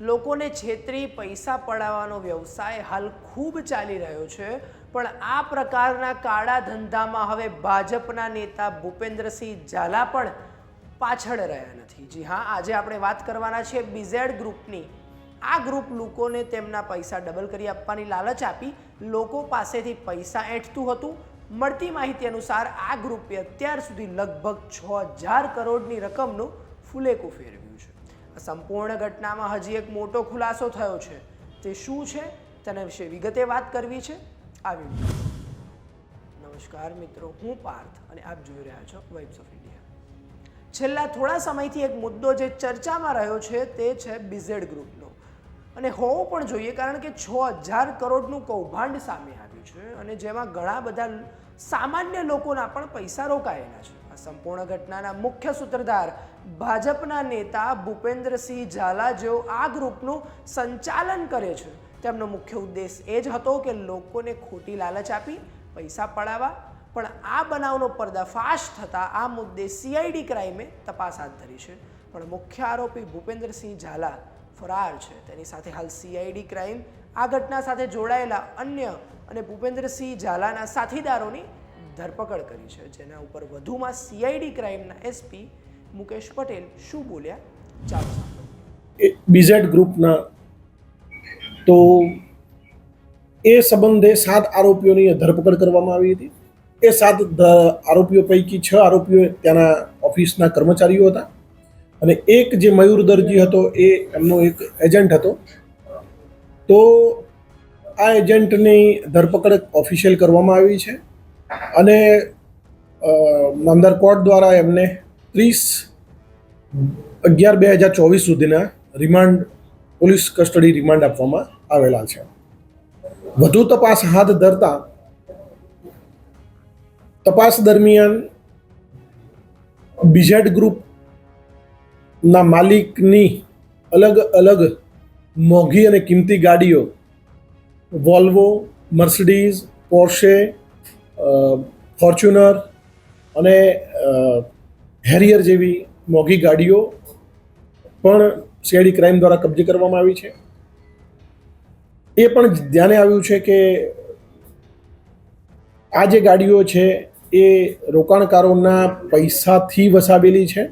લોકોને છેતરી પૈસા પડાવવાનો વ્યવસાય હાલ ખૂબ ચાલી રહ્યો છે. પણ આ પ્રકારના કાળા ધંધામાં હવે ભાજપના નેતા ભૂપેન્દ્રસિંહ ઝાલા પણ પાછળ રહ્યા નથી. જી હા, આજે આપણે વાત કરવાના છીએ બીઝેડ ગ્રુપની. આ ગ્રુપ લોકોને તેમના પૈસા ડબલ કરી આપવાની લાલચ આપી લોકો પાસેથી પૈસા એંઠતું હતું. મળતી માહિતી અનુસાર આ ગ્રુપે અત્યાર સુધી લગભગ છ હજાર કરોડની રકમનું ફુલેકું ફેરવ્યું છે. સંપૂર્ણ ઘટનામાં હજી એક મોટો ખુલાસો થયો છે. તે શું છે? તેના વિશે વિગતે વાત કરવી છે. આવી નમસ્કાર મિત્રો, હું પાર્થ અને આપ જોઈ રહ્યા છો વાઇબ્સ ઓફ ઇન્ડિયા છેલ્લા થોડા સમયથી એક મુદ્દો જે ચર્ચામાં રહ્યો છે તે છે બીઝેડ ગ્રુપનો અને હોવો પણ જોઈએ કારણ કે છ હજાર કરોડનું કૌભાંડ સામે આવ્યું. છે અને જેમાં ઘણા બધા સામાન્ય લોકોના પણ પૈસા રોકાયેલા છે. આ સંપૂર્ણ ઘટનાના મુખ્ય સૂત્રધાર ભાજપના નેતા ભૂપેન્દ્રસિંહ ઝાલા જેઓ આ ગ્રુપનું સંચાલન કરે છે. તેમનો મુખ્ય ઉદ્દેશ એ જ હતો કે લોકોને ખોટી લાલચ આપી, પૈસા પડાવવા, પણ આ બનાવનો પર્દાફાશ થતાં આ મુદ્દે સીઆઈડી ક્રાઇમે તપાસ હાથ ધરી છે. પણ મુખ્ય આરોપી ભૂપેન્દ્રસિંહ ઝાલા ફરાર છે. તેની સાથે હાલ સીઆઈડી ક્રાઇમ આ ઘટના સાથે જોડાયેલા અન્ય અને ભૂપેન્દ્રસિંહ ઝાલાના સાથીદારોની ધરપકડ કરી છે, જેના ઉપર વધુમાં સીઆઈડી ક્રાઇમના એસપી મુકેશ પટેલ શું બોલ્યા? ચાલો. બીઝેડ ગ્રુપના તો એ સંબંધે સાત આરોપીઓની ધરપકડ કરવામાં આવી હતી. એ સાત આરોપીઓ પૈકી છ આરોપીઓ ત્યાંના ઓફિસના કર્મચારીઓ હતા. અને એક જે મયુર દરજી હતો, એ એમનો એક એજન્ટ હતો. તો આ એજન્ટની ધરપકડ ઓફિશિયલ કરવામાં આવી છે અને નંદર કોર્ટ દ્વારા એમને ત્રીસ અગિયાર બે હજાર ચોવીસ સુધીના રિમાન્ડ, પોલીસ કસ્ટડી રિમાન્ડ આપવામાં આવેલા છે. વધુ તપાસ હાથ ધરતા તપાસ દરમિયાન બીઝેડ ગ્રુપના માલિકની અલગ અલગ મોંઘી અને કિંમતી ગાડીઓ વોલ્વો મર્સિડીઝ પોર્શે ફોર્ચ્યુનર અને હેરિયર જેવી મોંઘી ગાડીઓ પણ સીઆઈડી ક્રાઇમ દ્વારા કબજે કરવામાં આવી છે. એ પણ ધ્યાને આવ્યું છે કે આ જે ગાડીઓ છે એ રોકાણકારોના પૈસાથી વસાવેલી છે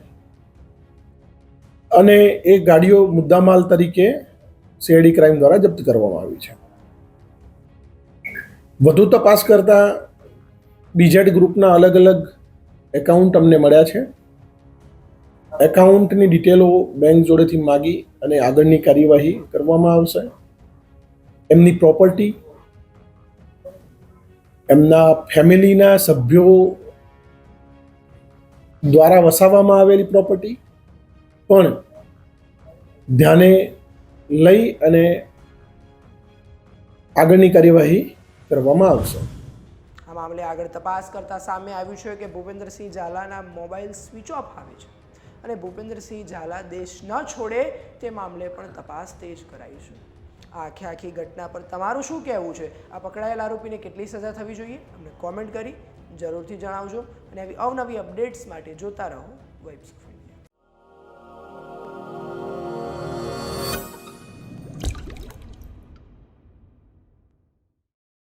અને એ ગાડીઓ મુદ્દામાલ તરીકે સીઆઈડી ક્રાઇમ દ્વારા જપ્ત કરવામાં આવી છે. વધુ તપાસ કરતાં બીજેડ ગ્રુપના અલગ અલગ એકાઉન્ટ અમને મળ્યા છે. એકાઉન્ટની ડિટેલો બેંક જોડેથી માગી અને આગળની કાર્યવાહી કરવામાં આવશે. એમની પ્રોપર્ટી એમના ફેમિલીના સભ્યો દ્વારા વસાવવામાં આવેલી પ્રોપર્ટી પણ ધ્યાને લઈ અને આગળની કાર્યવાહી કરવામાં આવશે. આ મામલે આગળ તપાસ કરતા સામે આવ્યું છે કે ભૂપેન્દ્રસિંહ ઝાલાના મોબાઈલ સ્વિચ ઓફ આવે છે અને ભૂપેન્દ્રસિંહ ઝાલા દેશ ન છોડે તે મામલે પણ તપાસ તેજ કરાઈ છે. આ આખી આખી ઘટના પર તમારું શું કહેવું છે? આ પકડાયેલ આરોપીને કેટલી સજા થવી જોઈએ? અમને કોમેન્ટ કરી જરૂરથી જણાવજો અને આવી અવનવી અપડેટ્સ માટે જોતા રહો વેબ્સ